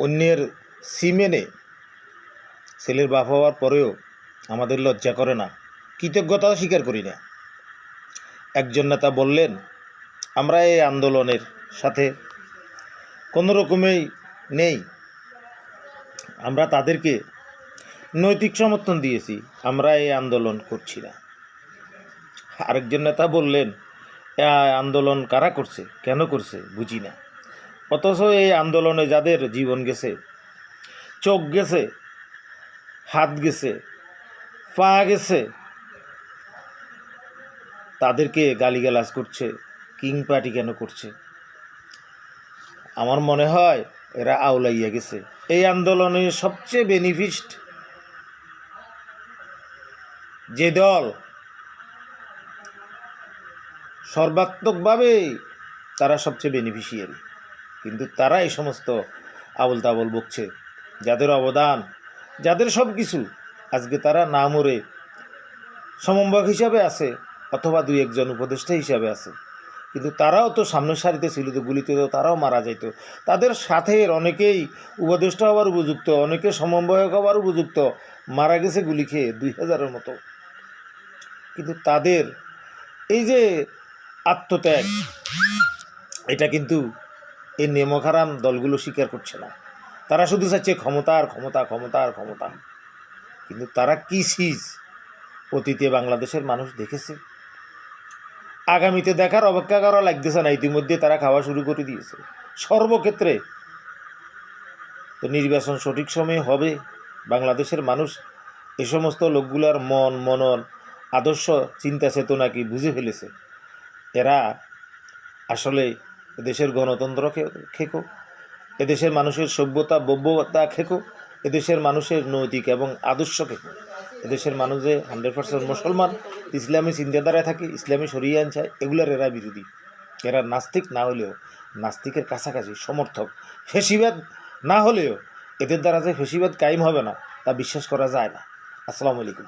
অন্যের সিমেনে ছেলের বাপ হওয়ার পরেও আমাদের লজ্জা করে না, কৃতজ্ঞতা স্বীকার করি না। একজন নেতা বললেন, আমরা এই আন্দোলনের সাথে কোনো রকমেই নেই। আমরা তাদেরকে নৈতিক সমর্থন দিয়েছি, আমরা এই আন্দোলন করছি না। আরেকজন নেতা বললেন, "এ আন্দোলন কারা করছে? কেন করছে? বুঝি না। অথচ এই আন্দোলনে যাদের জীবন গেছে, চোখ গেছে, হাত গেছে, পা গেছে, তাদেরকে গালিগালাজ করছে, কিং পার্টি কেন করছে? আমার মনে হয় এরা আউলাইয়া গেছে। এই আন্দোলনে সবচেয়ে বেনিফিস্ট যে দল সর্বাত্মকভাবে তারা সবচেয়ে বেনিফিশিয়ারি কিন্তু তারা এই সমস্ত আবল তাবল বকছে। যাদের অবদান, যাদের সব কিছু আজকে তারা না মরে সমন্বয়ক হিসাবে আছে অথবা দুই একজন উপদেষ্টা হিসাবে আছে। কিন্তু তারাও তো সামনের সারিতে ছিল, তো গুলিতে তো তারাও মারা যাইতো। তাদের সাথে অনেকেই উপদেষ্টা হওয়ার উপযুক্ত, অনেকে সমন্বয়ক হওয়ার উপযুক্ত, মারা গেছে গুলি খেয়ে দুই হাজারের মতো। কিন্তু তাদের এই যে আত্মত্যাগ, এটা কিন্তু এই নেমখারাম দলগুলো স্বীকার করছে না। তারা শুধু চাচ্ছে ক্ষমতা আর ক্ষমতা ক্ষমতা আর ক্ষমতা। কিন্তু তারা কি সিজ? অতীতে বাংলাদেশের মানুষ দেখেছে। আগামীতে দেখার অপেক্ষা করা লাগতেছে না। ইতিমধ্যে তারা খাওয়া শুরু করে দিয়েছে। সর্বক্ষেত্রে তো নির্বাচন সঠিক সময়ে হবে। বাংলাদেশের মানুষ এ সমস্ত লোকগুলার মন, মনন, আদর্শ, চিন্তা, চেতনা কি বুঝে ফেলেছে? এরা আসলে দেশের গণতন্ত্র খেকো। এদেশের মানুষের সভ্যতা বব্যতা খেকো। এদেশের মানুষের নৈতিক এবং আদর্শ খেকো। এদেশের মানুষ যে হান্ড্রেড পার্সেন্ট মুসলমান, ইসলামী চিন্তাধারায় থাকে, ইসলামী সরিয়ে আনছে, এগুলার এরা বিরোধী। এরা নাস্তিক না হলেও, নাস্তিকের কাছাকাছি সমর্থক। ফেসিবাদ না হলেও, এদের দ্বারা যে ফেসিবাদ কায়েম হবে না, তা বিশ্বাস করা যায় না। আসসালামু আলাইকুম।